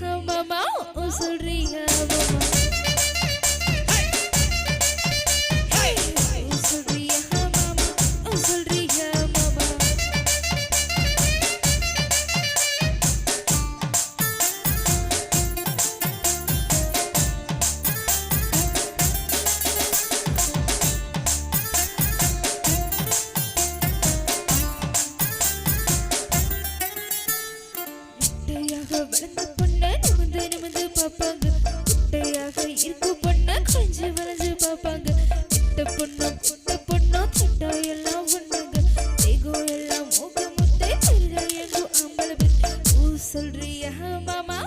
மாமா ஓ வளர்ந்த பொண்ணை இந்த பொண்ணும் எல்லாம் ஒண்ணுங்க. தேகோ எல்லாம் எங்கும் சொல்றியா மாமா